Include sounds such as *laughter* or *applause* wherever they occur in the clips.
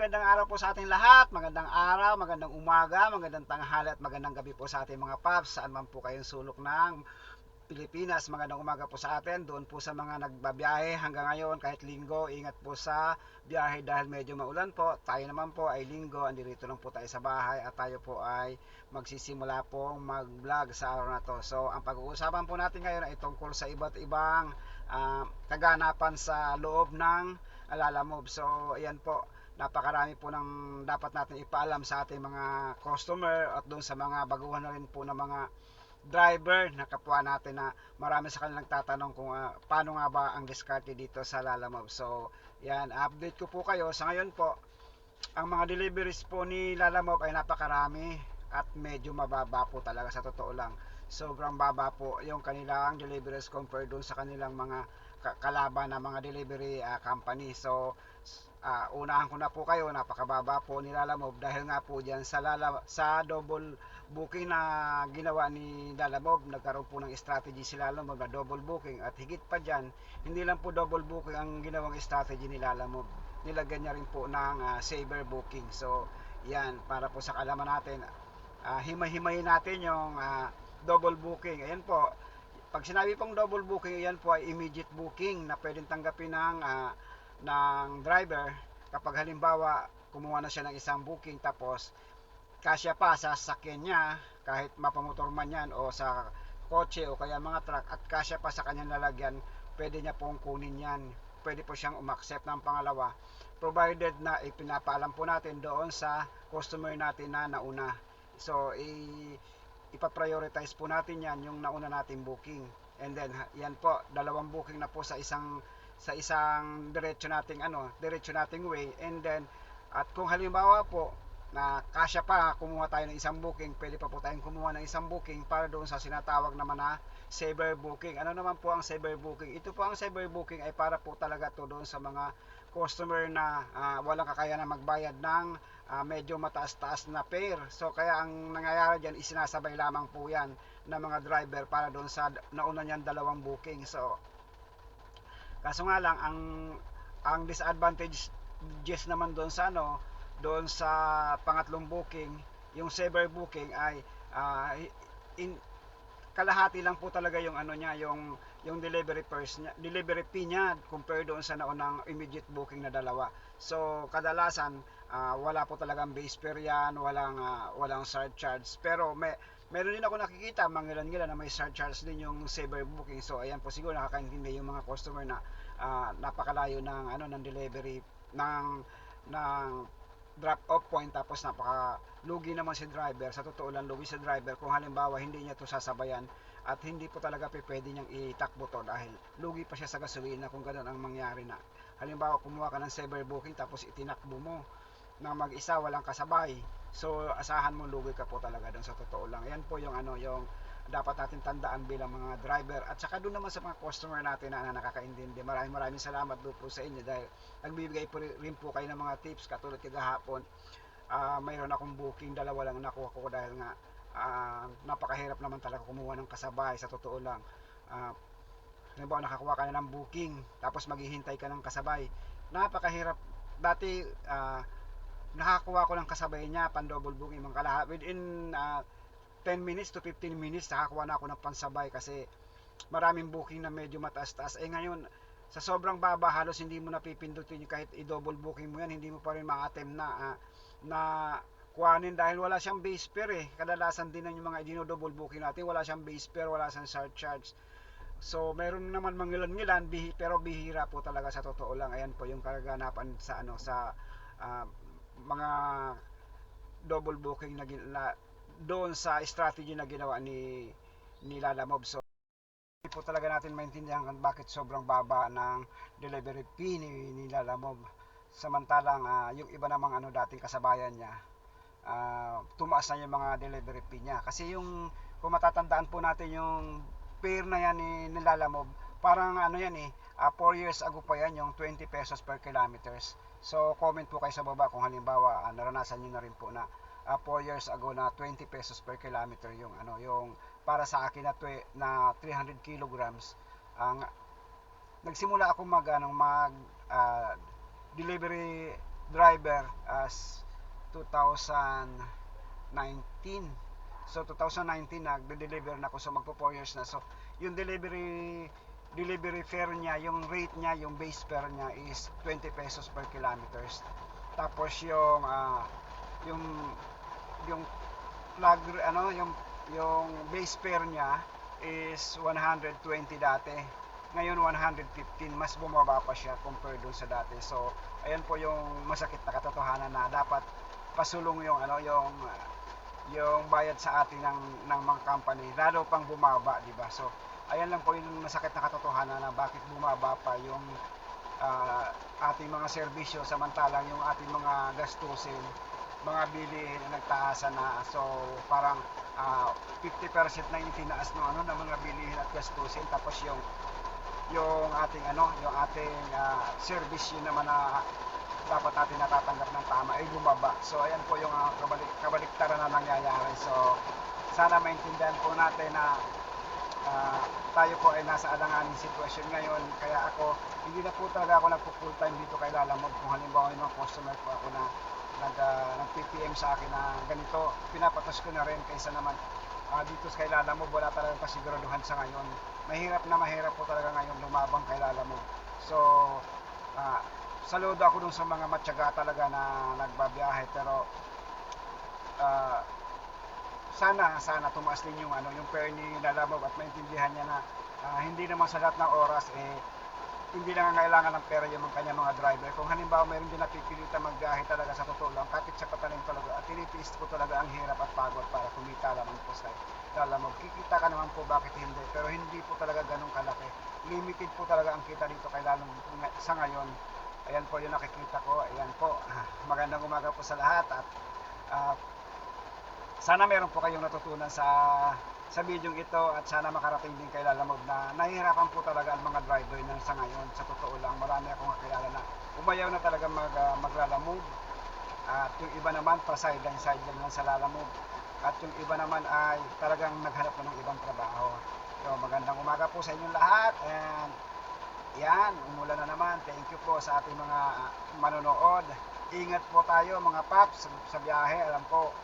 magandang araw po sa ating lahat. Magandang araw, magandang umaga, magandang tanghali at magandang gabi po sa ating mga paps. Saan man po kayong sulok ng Pilipinas, magandang umaga po sa atin. Doon po sa mga nagbabiyahe hanggang ngayon, kahit linggo, ingat po sa biyahe dahil medyo maulan po. Tayo naman po ay linggo, andirito lang po tayo sa bahay at tayo po ay magsisimula po mag-vlog sa araw na to. So, ang pag-uusapan po natin ngayon ay tungkol sa iba't ibang ah, kaganapan sa loob ng Alala Move. So, ayan po napakarami po ng dapat natin ipaalam sa ating mga customer at doon sa mga baguhan na rin po ng mga driver na kapwa natin na marami sa kanila nagtatanong kung ah, paano nga ba ang diskarte dito sa Lalamove. So, yan, update ko po kayo. Sa ngayon po, ang mga deliveries po ni Lalamove ay napakarami at medyo mababa po talaga sa totoo lang. Sobrang baba po yung kanilang deliveries compared doon sa kanilang mga kalaban na mga delivery ah, company. So, ah unahan ko na po kayo, napakababa po ni Lalamove dahil nga po diyan sa Lala, sa double booking na ginawa ni Lalamove, nagkaroon po ng strategy si Lalamove na double booking at higit pa diyan, hindi lang po double booking ang ginawang strategy ni Lalamove. Nilagyan niya rin po ng ah, saver booking. So, yan para po sa kalaman natin, ah, himay-himayin natin yung ah, double booking. Ayan po, pag sinabi pong double booking, yan po ay immediate booking na pwedeng tanggapin ng ah, ng driver. Kapag halimbawa kumuha na siya ng isang booking tapos kasya pa sa sasakyan niya kahit mapamotor man yan o sa kotse o kaya mga truck at kasya pa sa kanyang lalagyan pwede niya pong kunin yan. Pwede po siyang umaccept ng pangalawa provided na ipinapaalam po natin doon sa customer natin na nauna. So i ipa-prioritize po natin yan yung nauna nating booking. And then yan po dalawang booking na po sa isang sa isang diretso nating ano diretso nating way. And then at kung halimbawa po na kasya pa kumuha tayo ng isang booking pwede pa po tayong kumuha ng isang booking para doon sa sinatawag naman na saver booking ano naman po ang saver booking ito po ang saver booking ay para po talaga to doon sa mga customer na ah, walang kakayanan magbayad ng ah, medyo mataas-taas na fare. So kaya ang nangyayari dyan isinasabay lamang po yan ng mga driver para doon sa nauna niyan dalawang booking. So Kaso nga lang ang ang disadvantage just naman doon sa ano, doon sa pangatlong booking, yung saver booking ay ah, in kalahati lang po talaga yung ano niya, yung yung delivery first niya, delivery fee niya compare doon sa naunang immediate booking na dalawa. So kadalasan ah, wala po talagang base fare yan, walang ah, walang surcharge. Pero may meron din ako nakikita mangilan-ngilan na may surcharge din yung saver booking. So ayan po siguro nakakaintindi yung mga customer na ah, napakalayo ng ano ng delivery ng ng drop off point tapos napaka lugi naman si driver. Sa totoo lang lugi si driver. Kung halimbawa hindi niya to sasabayan at hindi po talaga pwede niyang itakbo to dahil lugi pa siya sa gasolina kung ganoon ang mangyari na. Halimbawa kumuha ka ng saver booking tapos itinakbo mo na mag-isa walang kasabay. So asahan mo lugi ka po talaga doon sa totoo lang. Yan po yung ano yung dapat natin tandaan bilang mga driver. At saka doon naman sa mga customer natin na, na nakakaintindi. Maraming maraming salamat doon po sa inyo dahil nagbibigay po rin po kayo ng mga tips. Katulad kagahapon ah mayroon akong booking. Dalawa lang nakuha ko dahil nga ah, napakahirap naman talaga kumuha ng kasabay sa totoo lang. Ah, halimbawa nakakuha ka na ng booking tapos maghihintay ka ng kasabay. Napakahirap. Dati ah, nakakuha ko ng kasabay niya pan double booking mga kalahat within ah, 10 minutes to 15 minutes nakakuha na ako ng pansabay kasi maraming booking na medyo mataas-taas. Eh ngayon sa sobrang baba halos hindi mo napipindutin kahit i-double booking mo yan hindi mo pa rin ma-attempt na ah, na kuhanin dahil wala siyang base fare eh. Kadalasan din ng mga dino-double booking natin wala siyang base fare wala siyang surcharge. So meron naman mangilan-ngilan bihi, pero bihira po talaga sa totoo lang. Ayan po yung kaganapan sa ano sa ah, mga double booking na, na doon sa strategy na ginawa ni ni Lala Mob. So hindi po talaga natin maintindihan kung bakit sobrang baba ng delivery fee ni, ni Lala Mob. Samantalang ah, yung iba namang ano dating kasabayan niya, ah, tumaas na yung mga delivery fee niya. Kasi yung kung matatandaan po natin yung fare na yan ni, ni Lala Mob, parang ano yan eh, 4 years ago pa yan yung 20 pesos per kilometers. So comment po kayo sa baba kung halimbawa ah, naranasan niyo na rin po na 4 years ago na 20 pesos per kilometer yung ano yung para sa akin na, twe, na 300 kilograms ang nagsimula ako mag ano mag ah, delivery driver as 2019. So 2019 nagde-deliver na ako so magpo 4 years na. So yung delivery delivery fare niya, yung rate niya, yung base fare niya is 20 pesos per kilometers. Tapos yung ah, yung yung plug ano yung yung base fare niya is 120 dati. Ngayon 115 mas bumaba pa siya compared dun sa dati. So ayan po yung masakit na katotohanan na dapat pasulong yung ano yung yung bayad sa atin ng ng mga company lalo pang bumaba, di ba? So ayan lang po yung masakit na katotohanan na bakit bumaba pa yung ah, ating mga serbisyo samantalang yung ating mga gastusin mga bilihin na nagtaasan na. So parang ah, 50% na yung tinaas ng ano ng mga bilihin at gastusin. Tapos yung yung ating ano yung ating ah, service yun naman na dapat natin natatanggap ng tama ay bumaba. So ayan po yung ah, kabalik, kabaliktaran na nangyayari. So sana maintindihan po natin na ah, tayo po ay nasa alanganing sitwasyon ngayon. Kaya ako hindi na po talaga ako nagpo full time dito kay Lalamog kung halimbawa yung customer po ako na nag, uh, nag-PPM sa akin na ganito pinapatos ko na rin kaysa naman ah, dito kay Lalamog wala talagang kasiguraduhan sa ngayon. Mahirap na mahirap po talaga ngayon lumabang kay Lalamog so ah, saludo ako dun sa mga matyaga talaga na nagbabiyahe pero ah, sana sana tumaas din yung ano yung fare ni Lalamog at maintindihan niya na ah, hindi naman sa lahat ng oras eh hindi lang kailangan ng pera yung mga kanya mga driver. Kung halimbawa mayroon din napipilita magbiyahe talaga sa totoo lang, kapit sa patalim talaga at tinitiis ko talaga ang hirap at pagod para kumita lamang po sa Lalamog. Kikita ka naman po bakit hindi, pero hindi po talaga ganun kalaki. Limited po talaga ang kita dito kay Lalamog sa ngayon. Ayan po yung nakikita ko. Ayan po. *laughs* Magandang umaga po sa lahat at ah, sana meron po kayong natutunan sa sa video ito at sana makarating din kay Lalamog na nahihirapan po talaga ang mga driver na sa ngayon. Sa totoo lang, marami akong kakilala na umayaw na talaga mag, uh, maglalamog. At yung iba naman, pa sideline sideline lang sa lalamog. At yung iba naman ay talagang naghanap na ng ibang trabaho. So, magandang umaga po sa inyong lahat. And yan, umulan na naman. Thank you po sa ating mga manonood. Ingat po tayo mga paps sa biyahe. Alam ko,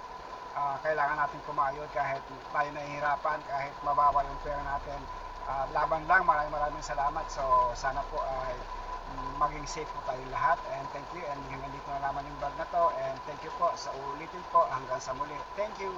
ah, kailangan natin kumayod kahit tayo nahihirapan, kahit mababa yung pera natin. Ah, laban lang, maraming maraming salamat. So, sana po ay mm, maging safe po tayong lahat. And thank you. And hanggang dito na naman yung vlog na to. And thank you po sa ulitin po hanggang sa muli. Thank you.